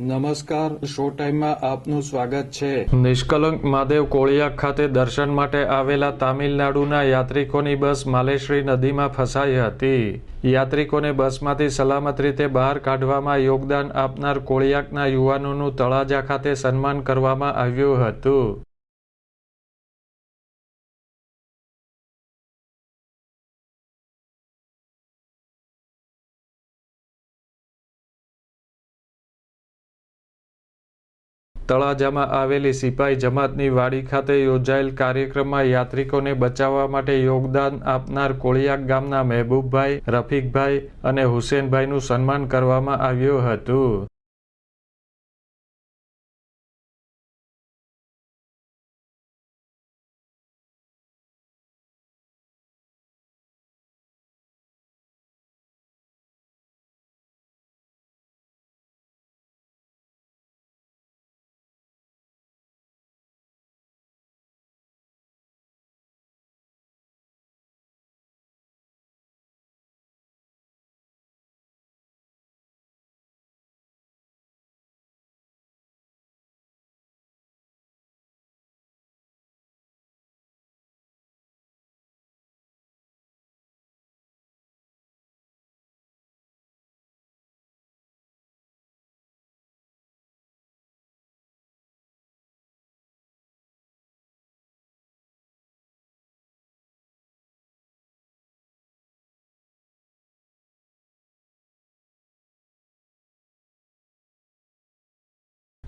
નમસ્કાર, શો ટાઈમમાં આપનું સ્વાગત છે. નિષ્કલંક મહાદેવ કોળિયા ખાતે દર્શન માટે આવેલા તામિલનાડુના યાત્રિકોની બસ માલેશ્રી નદીમાં ફસાઈ હતી. યાત્રિકોને બસમાંથી સલામત રીતે બહાર કાઢવામાં યોગદાન આપનાર કોળિયાકના યુવાનોનું તળાજા ખાતે સન્માન કરવામાં આવ્યું હતું. તળાજામાં આવેલી સિપાઈ જમાતની વાડી ખાતે યોજાયેલ કાર્યક્રમમાં યાત્રિકોને બચાવવા માટે યોગદાન આપનાર કોળિયાક ગામના મહેબૂબભાઈ, રફીકભાઈ અને હુસેનભાઈનું સન્માન કરવામાં આવ્યું હતું.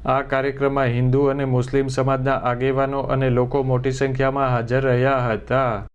આ કાર્યક્રમમાં હિન્દુ અને મુસ્લિમ સમાજના આગેવાનો અને લોકો મોટી સંખ્યામાં હાજર રહ્યા હતા.